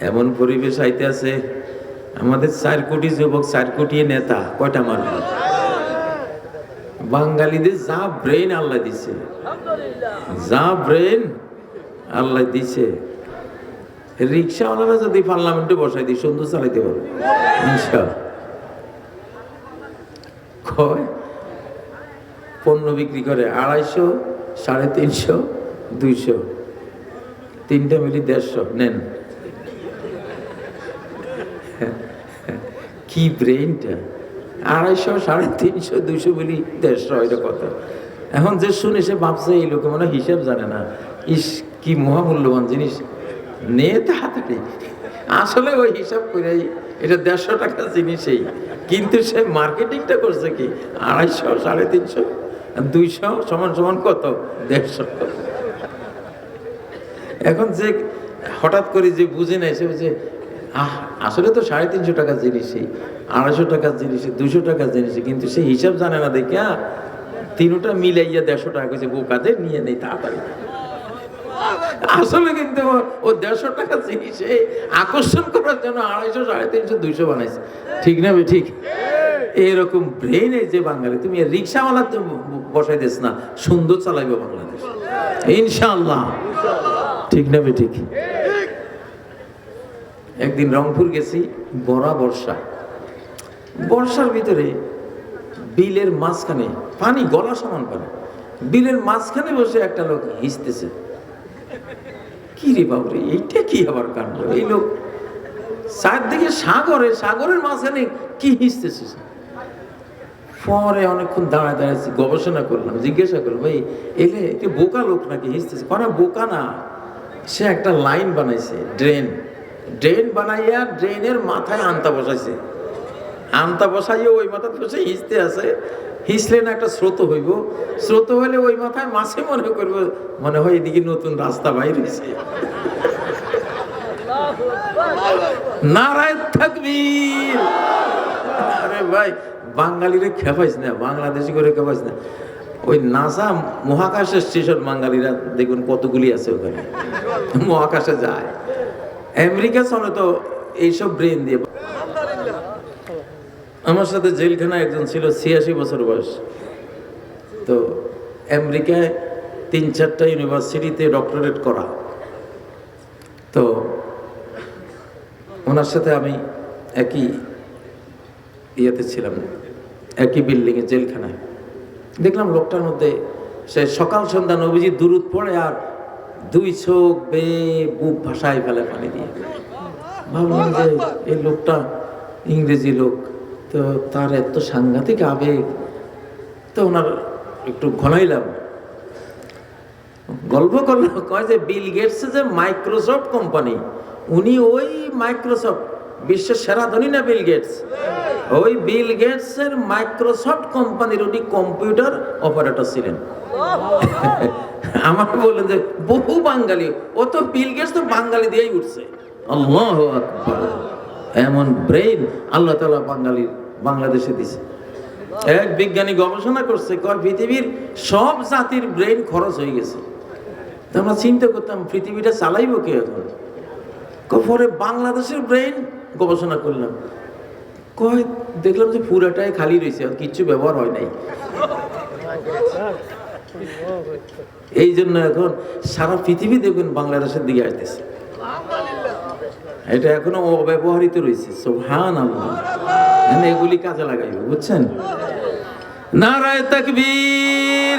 এমন পরিবেশ আইতে আছে আমাদের চার কোটি যুবক, চার কোটি নেতা, কয়টা মানুষ বাঙালিদের যা ব্রেন আল্লাহ দিছে। যা ব্রেন আল্লাহ দিছে। রিক্সাওয়ালারা যদি পার্লামেন্টে বসাই দিই সুন্দর চালাইতে পারবে। কয়? পণ্য বিক্রি করে আড়াইশো, সাড়ে তিনশো, দুইশো। তিনটা মিলি দেড়শো, নেন। কি ব্রেনটা আড়াইশো, সাড়ে তিনশো, দুইশো বলি দেড়শো, এটা কত? এখন যে শুনে সে ভাবছে, এই লোকে মনে হিসাব জানে না। ইস, কি মহামূল্যবান জিনিস। নে তাড়াতাড়ি আসলে ওই হিসাব করে এটা দেড়শো টাকা জিনিসই। কিন্তু সে মার্কেটিংটা করছে কি? আড়াইশো, সাড়ে তিনশো, দুইশো সমান সমান কত? দেড়শো। এখন যে হঠাৎ করে যে বুঝে নেয়, সে বলছে, আহ আসলে তো সাড়ে তিনশো টাকার জিনিসই, আড়াইশো টাকার জিনিসই দুশো টাকার জিনিসই, কিন্তু সে হিসাব জানে না দেখে তিনোটা মিলাইয়া দেড়শো টাকা করেছে বোকাতে নিয়ে নেই তাড়াতাড়ি। আসলে কিন্তু ও- দেড়শো টাকার জিনিসে আকর্ষণ করার জন্য আড়াইশো, সাড়ে তিনশো, দুইশো বানাইছে। ঠিক না ঠিক? এরকম ব্রেনে যে বাঙালি, তুমি রিক্সাওয়ালা বসাই দিস না, সুন্দর চালাইবে বাংলাদেশ। ইনশাআল্লাহ। ঠিক না ঠিক? একদিন রংপুর গেছি, বড়া বর্ষা। বর্ষার ভিতরে বিলের মাঝখানে, পানি গলা সমান পানি বিলের মাঝখানে বসে একটা লোক হিসতেছে। কি রে বাবরে, এইটা কি আবার কাণ্ড? এই লোক চারদিকে সাগরে, সাগরের মাঝখানে কি হিসতেছে? পরে অনেকক্ষণ দাঁড়ায় দাঁড়াচ্ছি গবেষণা করলাম, জিজ্ঞাসা করলাম ভাই এলে এটা বোকা লোক নাকি হিসতেছে? কোনো বোকা না। সে একটা লাইন বানাইছে, ড্রেন। ড্রেন বানাইয়া ড্রেনের মাথায় আনতা বসাইছে। আনতা বসাইয়া ওই মাথা বসে হিসতে আছে। হিসলে না একটা স্রোত হইব। স্রোত হইলে ওই মাথায় মাছে মনে করব, মনে হয় এদিকে নতুন রাস্তা বাইর হয়েছে নারায় থাকবীর। আরে ভাই, বাঙালিরে খেপাইস না, বাংলাদেশি করে খেপাইস না। ওই নাসা মহাকাশের স্টেশন বাঙালিরা দেখুন কতগুলি আছে ওখানে। মহাকাশে যায়। আমেরিকা চলে তো এইসব ব্রেন দিয়ে। আমার সাথে জেলখানায় একজন ছিল, ছিয়াশি বছর বয়স। তো আমেরিকায় তিন চারটা ইউনিভার্সিটিতে ডক্টরেট করা। তো ওনার সাথে আমি একই ইয়েতে ছিলাম, একই বিল্ডিংয়ে জেলখানায়। দেখলাম লোকটার মধ্যে সে সকাল সন্ধ্যা নবীজি দূরত পড়ে আর দুই চোখ বে বুক ভাসায় ফেলে পানি দিয়ে। ভাবলাম যে এই লোকটা ইংরেজি লোক, তো তার এত সাংঘাতিক আবেগ, তো ওনার একটু ঘনাইলাম। গল্প করল, কয় যে বিল গেটস যে মাইক্রোসফট কোম্পানি, উনি ওই মাইক্রোসফট, বিশ্বের সেরা ধনী না বিল গেটস? ওই বিল গেটস এর মাইক্রোসফট কোম্পানির উনি কম্পিউটার অপারেটর ছিলেন। আমার বললেন যে, বহু বাঙালি, ও তো বিল গেটস তো বাঙালি দিয়েই উঠছে। আল্লাহ এমন ব্রেইন আল্লাহ তালা বাঙালির বাংলাদেশে দিছে। এক বিজ্ঞানী গবেষণা করছে কর পৃথিবীর সব জাতির ব্রেন খরচ হয়ে গেছে। তো আমরা চিন্তা করতাম, পৃথিবীটা চালাইবো কে এখন? পরে বাংলাদেশের ব্রেন গবেষণা করলাম। কয়, দেখলাম যে পুরাটাই খালি রয়েছে, আর কিচ্ছু ব্যবহার হয় নাই। এই জন্য এখন সারা পৃথিবী দেখবেন বাংলাদেশের দিকে আসতেছে। এটা এখনও অব্যবহৃত রয়েছে সোহান আল্লাহ মানে এগুলি কাজে লাগাইবে, বুঝছেন? নারায় তকবীর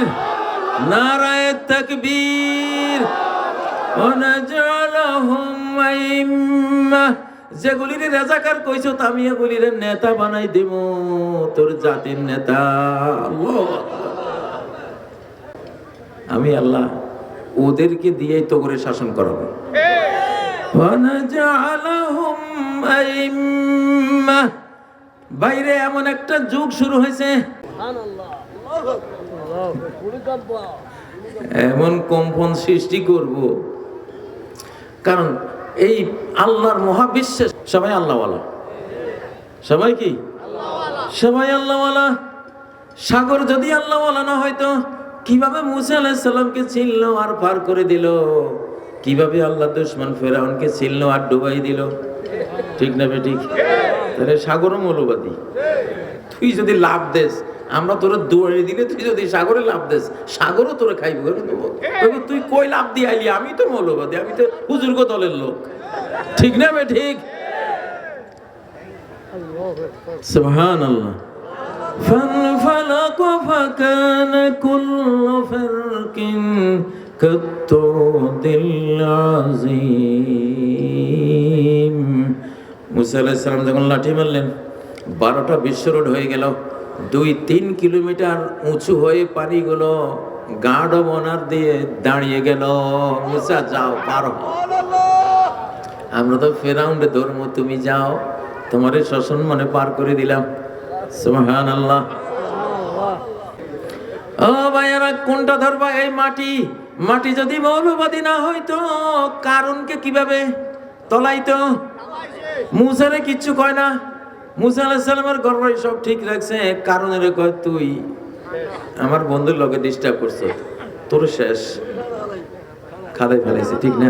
নারায় তকবীর। যেগুলির রেজাকার কইছো আমি এগুলির নেতা বানাই দেব তোর জাতির নেতা। আমি আল্লাহ ওদেরকে দিয়েই তো করে শাসন করাবো। বাইরে এমন একটা যুগ শুরু হয়েছে। এমন কম্পন সৃষ্টি করব। কারণ এই আল্লাহর মহাবিশ্বে সবাই আল্লাহওয়ালা। সবাই কি? সবাই আল্লাহওয়ালা। সাগর যদি আল্লাহওয়ালা না হয়তো কীভাবে মুসা আলাহিসাল্লামকে চিনল আর পার করে দিল? কীভাবে আল্লাহ দুশ্মন ফেরাউনকে ছিল আর ডুবাই দিল? ঠিক না বে ঠিক? তাহলে সাগরও মৌলবাদী। তুই যদি লাভ দেস আমরা তোরা দৌড়ে দিলে তুই যদি সাগরে লাভ দেস সাগরও তোরা খাইব তুই কই লাভ দিয়ে আইলি? আমি তো মৌলবাদী আমি তো হুজুর্গ দলের লোক। ঠিক না বে ঠিক? সুবহান আল্লাহ فانفلق فكان كل فرق كالطود العظيم মুসা আলাইহিস সালাম যখন লাঠি মারলেন বারোটা বিশ্ব রোড হয়ে গেল দুই তিন কিলোমিটার উঁচু হয়ে পানিগুলো গাঢ় বনার দিয়ে দাঁড়িয়ে গেল মুসা যাও পারো আমরা তো ফেরাউন্ডে ধর্ম তুমি যাও তোমারে শোষণ মনে পার করে দিলাম সুবহান আল্লাহ ও ভাইয়ারা, কোনটা ধরবা? এই মাটি। মাটি যদি মৌলবাদী না হইতো, কারণকে কীভাবে তলাইতো? মুসারে কিচ্ছু কয় না। মুসা আলাহ সাল্লামের গর্ব সব ঠিক রাখছে, কারণের কয়, তুই আমার বন্ধুর লগে ডিস্টার্ব করছ। তোর শেষ খাদে ফেলেছে ঠিক না?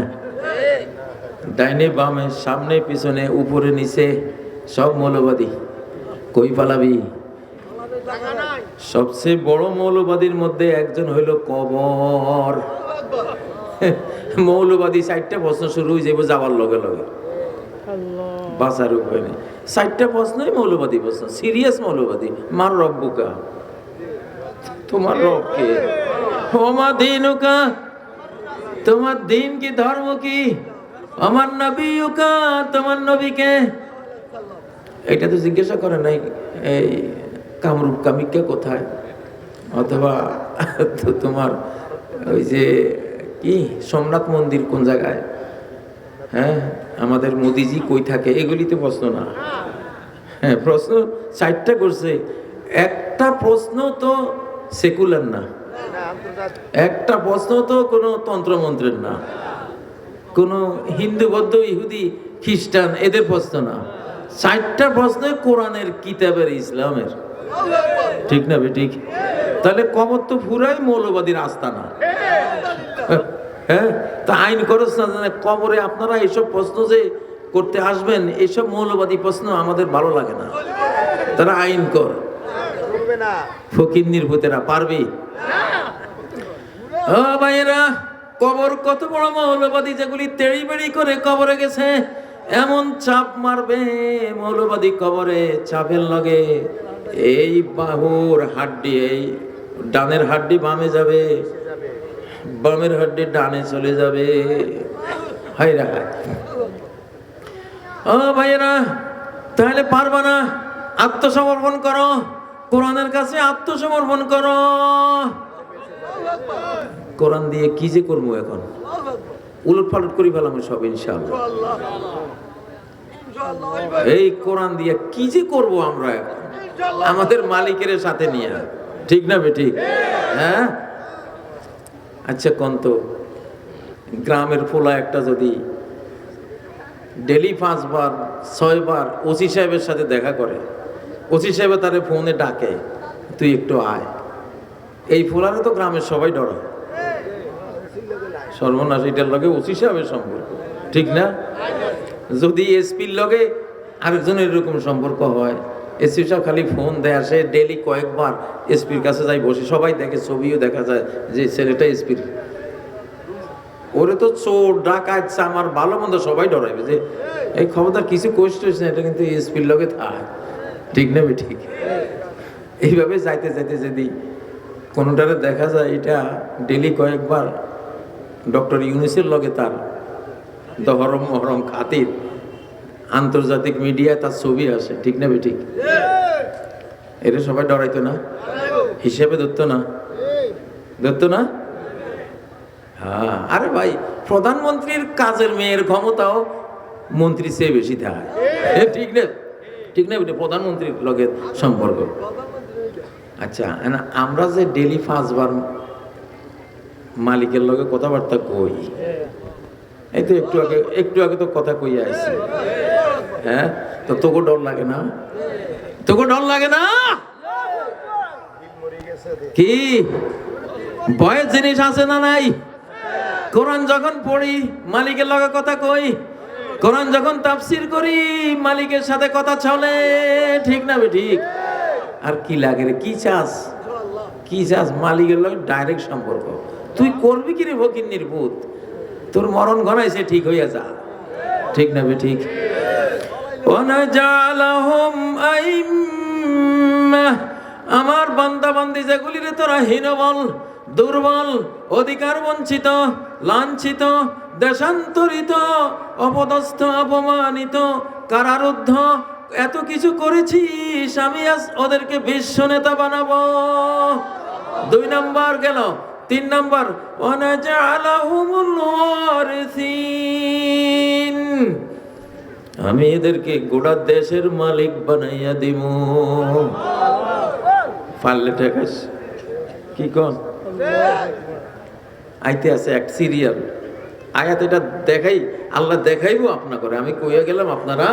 ডাইনে বামে, সামনে, পিছনে, উপরে, নিচে, সব মৌলবাদী। কই পালাবি? সবচেয়ে বড় মৌলবাদীর মধ্যে একজন হইল কবর। মৌলবাদী চারটা প্রশ্ন শুরু হয়ে যাব যাওয়ার লগে লগে। বাঁচার উপায় নেই। চারটা প্রশ্নই মৌলবাদী প্রশ্ন সিরিয়াস মৌলবাদী। মার রব্বুকা তোমার রব কে? ওমা দিনুকা তোমার দিন কি ধর্ম কি? আমার নবী উকা তোমার নবীকে এটা তো জিজ্ঞাসা করে নাই, এই কামরূপ কামিকা কোথায়? অথবা তো তোমার ওই যে কি, সোমনাথ মন্দির কোন জায়গায়? হ্যাঁ আমাদের মোদিজি কই থাকে? এগুলি তো প্রশ্ন না। হ্যাঁ প্রশ্ন চারটা করছে। একটা প্রশ্ন তো সেকুলার না। একটা প্রশ্ন তো কোনো তন্ত্রমন্ত্রের না। কোনো হিন্দু, বৌদ্ধ, ইহুদি, খ্রিস্টান, এদের প্রশ্ন না। চারটা প্রশ্ন কোরআনের, কিতাবের, ইসলামের। ঠিক না বে, ঠিক? তাহলে কবর তো পুরাই মৌলবাদীর আস্তানা হ্যাঁ? তা আইন খরচ না জানে কবরে আপনারা এইসব প্রশ্ন যে করতে আসবেন এইসব মৌলবাদী প্রশ্ন আমাদের ভালো লাগে না। তারা আইন কর। ফকির নির্ভূতেরা পারবি? ও ভাইয়েরা, কবর কত বড় মৌলবাদী যেগুলি তেড়ি বেড়ি করে কবরে গেছে? এমন চাপ মারবে মৌলবাদী কবরে চাপের লগে। এই বাহুর হাড্ডি, এই ডানের হাড্ডি বামে যাবে, বামের হাড্ডি ডানে চলে যাবে। হাইরা ও ভাইয়েরা, তাহলে পারবা না? আত্মসমর্পণ করো। কোরআনের কাছে আত্মসমর্পণ করো। কোরআন দিয়ে কি যে করব এখন? উলট পালট করি ফেলাম সব, ইনশাআল্লাহ। এই কোরআন দিয়ে কি যে করব আমরা আমাদের মালিকের সাথে নিয়ে ঠিক না বেটি? হ্যাঁ? আচ্ছা কন্ত গ্রামের ফোলা একটা যদি ডেলি পাঁচবার, ছয়বার ওসি সাহেবের সাথে দেখা করে, ওসি সাহেব তারে ফোনে ডাকে, তুই একটু আয়। এই ফোলারে তো গ্রামের সবাই ডরায়। সর্বনাশ, এটার লগে ওসি সাহেবের সম্পর্ক। ঠিক না? যদি এসপির লগে আরেকজনের এরকম সম্পর্ক হয়, এসপি সাহেব খালি ফোন দেয় আসে ডেলি কয়েকবার এসপির কাছে যাই বসে সবাই দেখে, ছবিও দেখা যায় যে ছেলেটা এসপির। ওরে তো চোর, ডাকাত আমার ভালো মন্দ সবাই ডরাইবে যে, এই খবরদার কিছু কোয়েশ্চ না, এটা কিন্তু এসপির লগে থাক। ঠিক না ঠিক এইভাবে যাইতে যাইতে যদি কোনোটারে দেখা যায়, এটা ডেলি কয়েকবার ডক্টর ইউনিসের লগে তার দহরম মহরম খাতির। আন্তর্জাতিক মিডিয়ায় তার ছবি আসে, ঠিক না ঠিক? এটা সবাই ডরাইতো না? হিসেবে ধরতো না? ধরতো না? হ্যাঁ। আরে ভাই, প্রধানমন্ত্রীর কাজের মেয়ের ক্ষমতাও মন্ত্রী চেয়ে বেশি থাকে ঠিক না? ঠিক না প্রধানমন্ত্রীর লগে সম্পর্ক। আচ্ছা আমরা যে ডেলি পাঁচবার মালিকের লগে কথাবার্তা কই? এই তো একটু আগে একটু আগে তো কথা কইয়া আইছি। হ্যাঁ? তো তোকে ডর লাগে না? তোকে ডর লাগে না? কি? ভয়ের জিনিস আছে না নাই? কোরআন যখন পড়ি মালিকের লগে কথা কই কোরআন যখন তাফসির করি মালিকের সাথে কথা চলে। ঠিক না বে ঠিক? আর কি লাগে রে? কি চাস? কি চাস? মালিকের লগে ডাইরেক্ট সম্পর্ক। তুই করবি কি রে ফকির নির্ভূত তোর মরণ ঘনাইছে ঠিক হইয়া যা। ঠিক না ঠিক? আমার বান্দা বান্দি যেগুলি রে, তোরা হীনবল দুর্বল, অধিকার বঞ্চিত, লাঞ্ছিত, দেশান্তরিত, অপদস্থ, অপমানিত, কারারুদ্ধ, এত কিছু করেছিস, আমি আজ ওদেরকে বিশ্ব নেতা বানাবো। দুই নাম্বার গেল তিন নম্বর আমি এদেরকে গোটা দেশের মালিক বানাইয়া দিব। পারলে ঠেকাস কি কন? আইতে আছে এক সিরিয়াল। আয়াত এটা দেখাই, আল্লাহ দেখাইবো আপনা করে আমি কইয়া গেলাম, আপনারা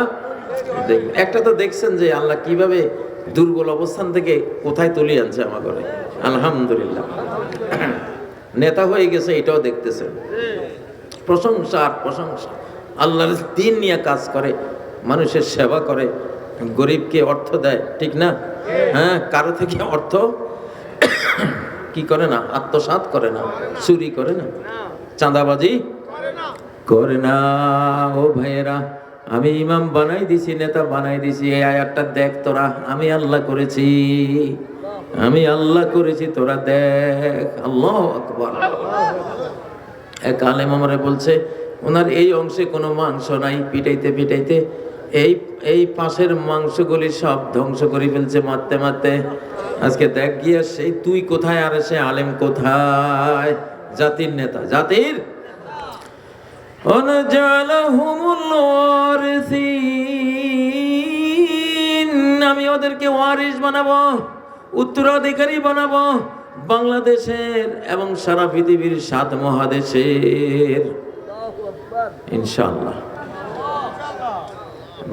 একটা তো দেখছেন যে আল্লাহ কীভাবে দুর্বল অবস্থান থেকে কোথায় তুলে আনছে আমার ঘরে? আলহামদুলিল্লাহ। নেতা হয়ে গেছে এটাও দেখতেছেন। প্রশংসা আর প্রশংসা। আল্লাহর দিন নিয়ে কাজ করে মানুষের সেবা করে গরিবকে অর্থ দেয় ঠিক না? হ্যাঁ কারও থেকে অর্থ কি করে না? আত্মসাৎ করে না চুরি করে না? চাঁদাবাজি করে না। ও ভাইয়েরা। আমি ইমাম বানাই দিছি, নেতা বানাই দিছি, এই আয়াতটা দেখ তোরা, আমি আল্লাহ করেছি। আমি আল্লাহ করেছি, তোরা দেখ। আল্লাহ এক আলেম আমারে বলছে, ওনার এই অংশে কোনো মাংস নাই। পিটাইতে পিটাইতে এই এই পাশের মাংসগুলি সব ধ্বংস করে ফেলছে মারতে মারতে। আজকে দেখ গিয়া সেই তুই কোথায় আর সে আলেম কোথায়? জাতির নেতা, জাতির আমি ওদেরকে ওয়ারিস বানাবো, উত্তরাধিকারী বানাবো বাংলাদেশের এবং সারা পৃথিবীর সাত মহাদেশের। ইনশাআল্লাহ।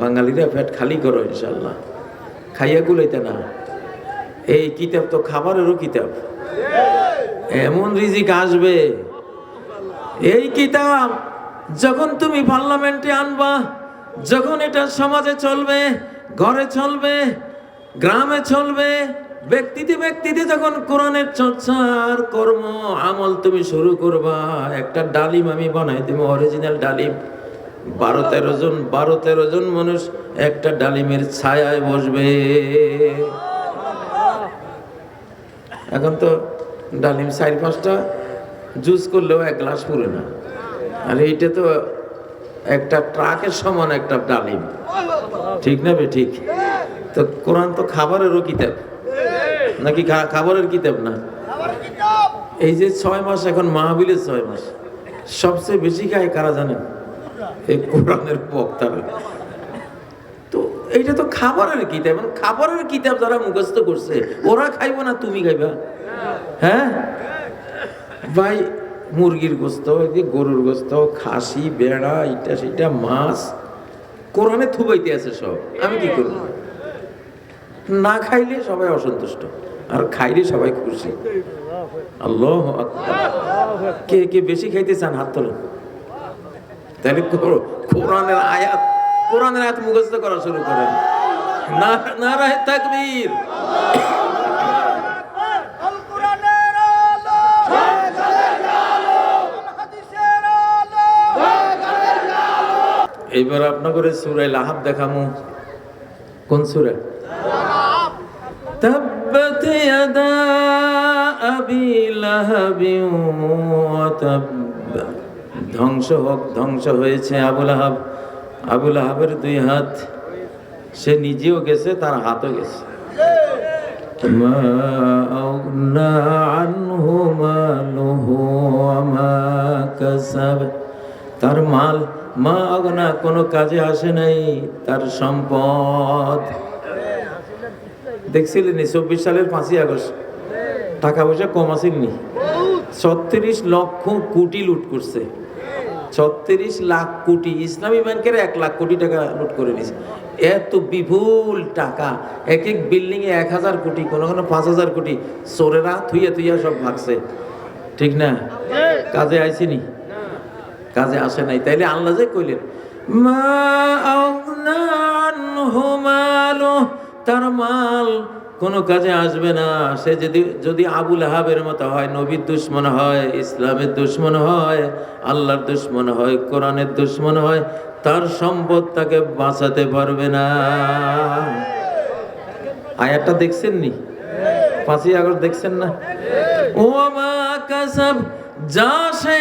বাঙালিরা পেট খালি করো ইনশাল্লাহ খাইয়া গুলাইতে না। এই কিতাব তো খাবারেরও কিতাব। এমন রিজিক আসবে। এই কিতাব যখন তুমি পার্লামেন্টে আনবা, যখন এটা সমাজে চলবে, ঘরে চলবে, গ্রামে চলবে, ব্যক্তিতে ব্যক্তিতে যখন কোরআনের চর্চার কর্ম, আমল তুমি শুরু করবা, একটা ডালিম আমি বানাই দেব অরিজিনাল ডালিম। বারো তেরো জন, বারো তেরো জন মানুষ একটা ডালিমের ছায়ায় বসবে। এখন তো ডালিম চার পাঁচটা, জুস করলেও এক গ্লাস পুরে না। আর এইটা তো একটা ট্রাকের সমান একটা ডালিম। ঠিক না বে? ঠিক। তো কোরআন তো খাবারেরও কিতাব। নাকি খাবারের কিতাব না? এই যে ছয় মাস, এখন মাহবিলের ছয় মাস। সবচেয়ে বেশি খায় কারা জানেন? এই কোরআনের বক্তারা। তো এইটা তো খাবারের কিতাব। মানে খাবারের কিতাব যারা মুখস্থ করছে, ওরা খাইবো না, তুমি খাইবা? হ্যাঁ? ভাই মুরগির গোস্ত গরুর গোস্ত, খাসি, বেড়া এটা সেটা, মাছ, কোরআনে থুবাইতে আছে সব। আমি কি করব? না খাইলে সবাই অসন্তুষ্ট, আর খাইলে সবাই খুশি। আল্লাহ কে কে বেশি খাইতে চান, হাত তোলেন। তাহলে কোরআনের আয়াত কোরআনের আয়াত মুখস্থ করা শুরু করেন। না, নারায় তাকবীর আল কোরআনের আলো আল হাদিসের আলো এইবার আপনাদের সুরায় লাহাব দেখামু কোন সুরা تبت يدا أبي لهب وتب ধ্বংস হোক ধ্বংস হয়েছে আবুল আহাব আবুল আহাবের দুই হাত সে নিজেও গেছে তার হাতও গেছে মা আগনা আনহু মালুহু ওয়া মা কাসাব তার মাল মা আগনা কোনো কাজে আসে নাই তার সম্পদ। দেখছিলেন চব্বিশ সালের পাঁচই আগস্ট। টাকা পয়সা কম আসেননি। ছত্রিশ লক্ষ কোটি লুট করছে। ছত্রিশ লাখ কোটি ইসলামী ব্যাংকের এক লাখ কোটি টাকা লুট করে নিয়েছে এত বিপুল টাকা এক এক বিল্ডিংয়ে এক হাজার কোটি কোনো কোনো পাঁচ হাজার কোটি চোরেরা থুইয়া থুইয়া সব ভাগছে। ঠিক না? কাজে আইসিনি কাজে আসে নাই। তাইলে আল্লাহ যে কইলেন তার মাল কোনো কাজে আসবে না। সে যদি যদি আবুল হাবের মতো হয়, নবীর দুশ্মন হয়, ইসলামের দুশ্মন হয়, আল্লাহর দুশ্মন হয়, কোরআনের দুশ্মন হয়, তার সম্পদ তাকে বাঁচাতে পারবে না। আয়াতটা দেখছেন নি? পাঁচই আগস্ট দেখছেন না? ও মা কাসাব, যা সে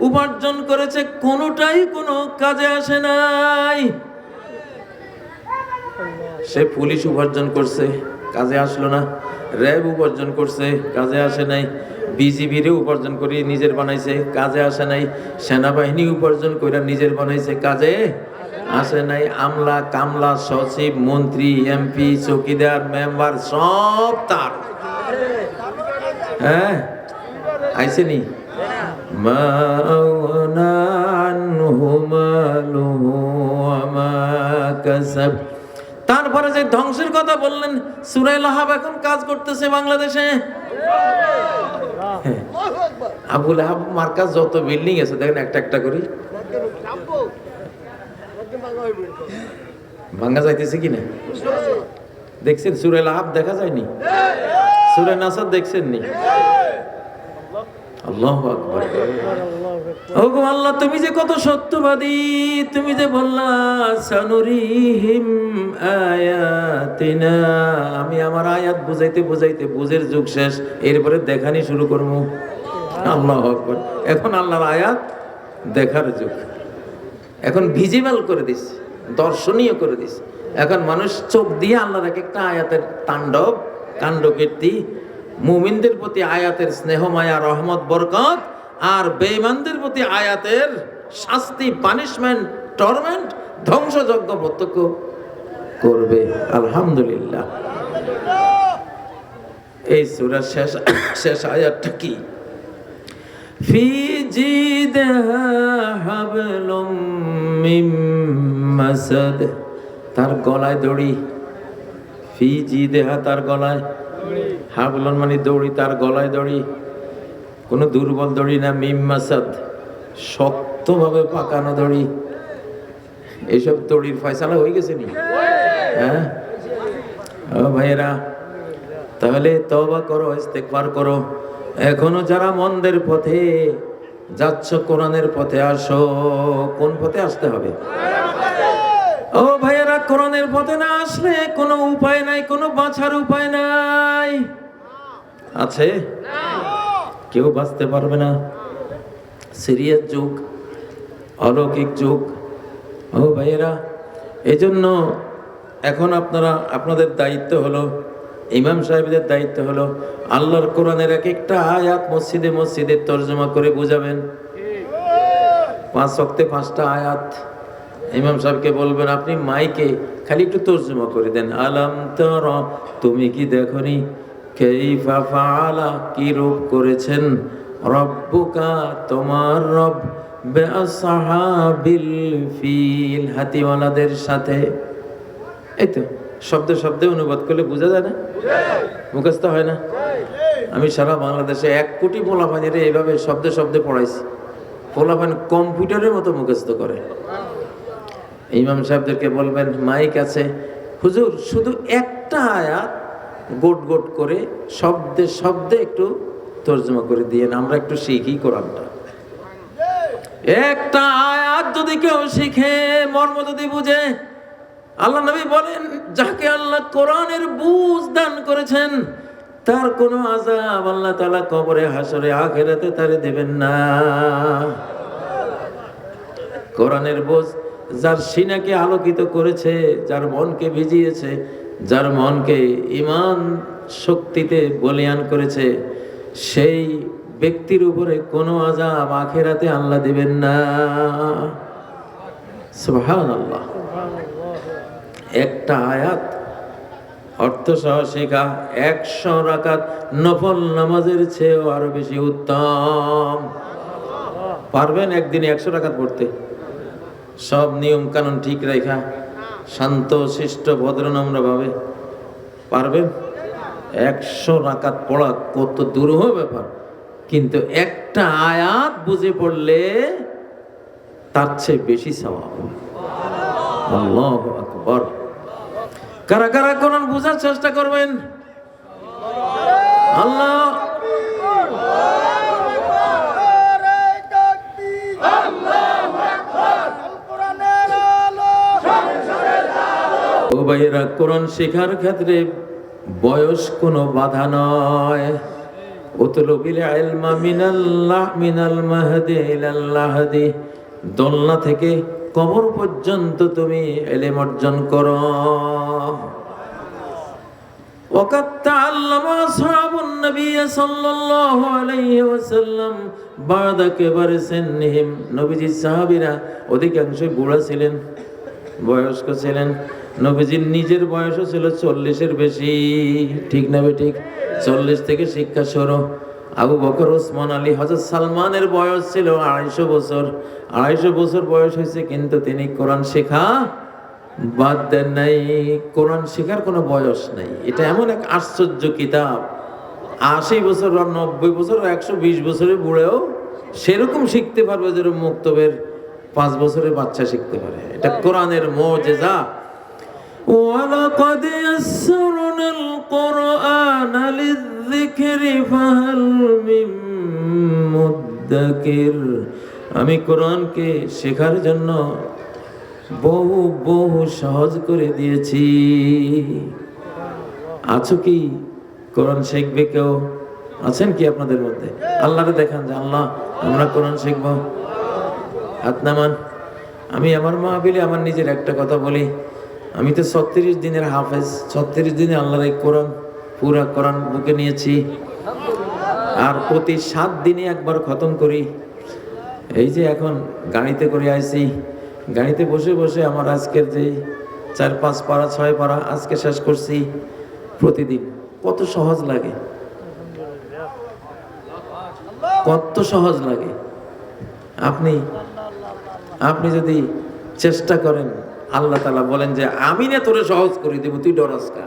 উপার্জন করেছে কোনোটাই কোনো কাজে আসে নাই। সে পুলিশ উপার্জন করছে, কাজে আসলো না। র্যাব উপার্জন করছে, কাজে আসে নাই। বিজিবিরে উপার্জন করে নিজের বানাইছে, কাজে আসে নাই। সেনাবাহিনী উপার্জন করে নিজের বানাইছে, কাজে আসে নাই। আমলা, কামলা, সচিব, মন্ত্রী, এমপি, চৌকিদার, মেম্বার, সব তার। হ্যাঁ আইসে নি আগনা আনহু মালুহু ওয়া মা কাসাব তারপরে যে ধ্বংসের কথা বললেন সুরাই লাহাব এখন কাজ করতেছে বাংলাদেশে। হ্যাঁ। আবুল আহাব মার্কাজ যত বিল্ডিং আছে, দেখেন একটা একটা করি। ভাঙ্গা যাইতেছে কিনা দেখছেন সুরে লাহাব দেখা যায়নি? সুরে নাসার দেখছেন নি আল্লাহ আকবার। ওগো আল্লাহ তুমি যে কত সত্যবাদী তুমি যে বললা সানুরিহিম আয়াতিনা। আমি আমার আয়াত বুঝাইতে বুঝাইতে বুঝের যুগ শেষ এরপরে দেখানি শুরু করব। আল্লাহ আকবার। এখন আল্লাহর আয়াত দেখার যুগ। এখন ভিজিবল করে দিস দর্শনীয় করে দিস এখন মানুষ চোখ দিয়ে আল্লাহর এক একটা আয়াতের তাণ্ডব কাণ্ডকীর্তি মুমিনদের প্রতি আয়াতের স্নেহ, মায়া, রহমত, বরকত আর বেমানদের প্রতি আয়াতের শাস্তি পানিশমেন্ট টর্মেন্ট ধ্বংসযজ্ঞ প্রত্যক্ষ করবে। আলহামদুলিল্লাহ। এই সুরা শেষ শেষ আয়াতটা কি? তার গলায় দড়ি। ফি জি দেহা তার গলায় হাবলন মানে দড়ি, তার গলায় দড়ি, কোনো দুর্বল দড়ি না, মিম মাসাদ, শক্তভাবে পাকানো দড়ি। এইসব দড়ির ফয়সালা হয়ে গেছে নি? হ্যাঁ? ভাইয়েরা, তাহলে তবা করো ইস্তেকবার করো। এখনও যারা মন্দের পথে যাচ্ছ, কোরআনের পথে আসো, কোন পথে আসতে হবে? ও ভাইয়েরা কোরআনের পথে না আসলে কোনো উপায় নাই, কোনো বাঁচার উপায় নাই। আছে? কেউ বাঁচতে পারবে না। সিরিয়াস যুগ, অলৌকিক যুগ। ও ভাইয়েরা এই জন্য এখন আপনারা, আপনাদের দায়িত্ব হলো, ইমাম সাহেবদের দায়িত্ব হলো, আল্লাহর কোরআনের এক একটা আয়াত মসজিদে মসজিদে তর্জমা করে বুঝাবেন। পাঁচ ওয়াক্তে পাঁচটা আয়াত। ইমাম সাহেবকে বলবেন, আপনি মাইকে খালি একটু তর্জমা করে দেন। আলাম তর, তুমি কি দেখনি? কেইফা ফাআলা, কি রূপ করেছেন? রব্বুকা, তোমার রব, বেআসাহাবিল ফিল হাতিওয়ালাদের সাথে। এই তো, শব্দ শব্দে অনুবাদ করলে বোঝা যায় না? মুখস্থ হয় না? আমি সারা বাংলাদেশে এক কোটি পোলাপানির এইভাবে শব্দে শব্দে পড়াইছি। পোলাপান কম্পিউটারের মতো মুখস্থ করে। ইমাম সাহেবদেরকে বলবেন, মাইক আছে। হুজুর, শুধু একটা আয়াত গোট গোট করে শব্দে শব্দে একটু তর্জমা করে দিয়ে আমরা একটু শিখি কোরআনটা। একটা আয়াত যদি কেউ শিখে, মর্ম যদি বুঝে, আল্লাহ নবী বলেন, যাকে আল্লাহ কোরআনের বুঝ দান করেছেন, তার কোনো আজাব আল্লাহ তালা কবরে হাসরে আখেরাতে তারে দেবেন না। কোরআনের বোঝ যার সিনাকে আলোকিত করেছে, যার মনকে ভিজিয়েছে, যার মনকে ইমান শক্তিতে বলিয়ান করেছে, সেই ব্যক্তির উপরে কোনো আজাব আখেরাতে আল্লাহ দেবেন না। একটা আয়াত, অর্থ সহ একশো রাকাত নফল নামাজের চেয়েও আরও বেশি উত্তম। পারবেন একদিনে একশো রাকাত পড়তে? সব নিয়ম কানুন ঠিক রেখা শান্ত, শিষ্ট ভদ্রনম্র ভাবে পারবেন একশো রাকাত পড়া কত দুরূহ ব্যাপার। কিন্তু একটা আয়াত বুঝে পড়লে তার চেয়ে বেশি আকবর। কারা কারা কোরআন বোঝার চেষ্টা করবেন? আল্লাহ নারে তাকবীর আল্লাহু আকবার আল কোরআনের আলো ও ভাইয়েরা কোরআন শেখার ক্ষেত্রে বয়স কোনো বাধা নয় উতলবিল ইলমা মিনাল্লাহ মিনাল মাহদি ইলাল লাহদি দোলনা থেকে কবর পর্যন্ত তুমি এলেম অর্জন করো وقد تعلم أصحاب النبي صلى الله عليه وسلم بعد كبر سنهم নবীজি সাহাবীরা অধিকাংশই বুড়া ছিলেন বয়স্ক ছিলেন নবীজির নিজের বয়সও ছিল চল্লিশের বেশি। ঠিক না ঠিক? চল্লিশ থেকে শিক্ষা শুরু। আবু বকর, ওসমান আলী হজরত সালমানের বয়স ছিল আড়াইশো বছর। আড়াইশো বছর বয়স হয়েছে, কিন্তু তিনি কোরআন শেখা বাদ দেন নাই। কোরআন শেখার কোনো বয়স নাই। এটা এমন এক আশ্চর্য কিতাব। আশি বছর আর নব্বই বছর একশো বিশ বছরের বুড়েও সেরকম শিখতে পারবে যেরকম মুক্তবের পাঁচ বছরের বাচ্চা শিখতে পারে। এটা কোরআনের মোজেজা। ولقد يسرنا القرآن للذكر فهل من مدكر আমি কোরআনকে শেখার জন্য বহু বহু সহজ করে দিয়েছি আছো কি কোরআন শিখবে কেউ আছেন কি আপনাদের মধ্যে আল্লাহরে দেখান যে আল্লাহ আমরা কোরআন শিখবো হাত নামান আমি আমার মাহবিলে আমার নিজের একটা কথা বলি আমি তো ছত্রিশ দিনের হাফেজ, ছত্রিশ দিনে আল্লাহর এই কোরআন, পুরা কোরআন বুকে নিয়েছি। আর প্রতি সাত দিনে একবার খতম করি। এই যে এখন গাড়িতে করে আইছি, গাড়িতে বসে বসে আমার আজকের যে চার পাঁচ পাড়া, ছয় পাড়া আজকে শেষ করছি প্রতিদিন। কত সহজ লাগে। কত সহজ লাগে। আপনি আপনি যদি চেষ্টা করেন আল্লাহ তালা বলেন যে আমি না তোরে সহজ করে দেবো তুই ডরাস কা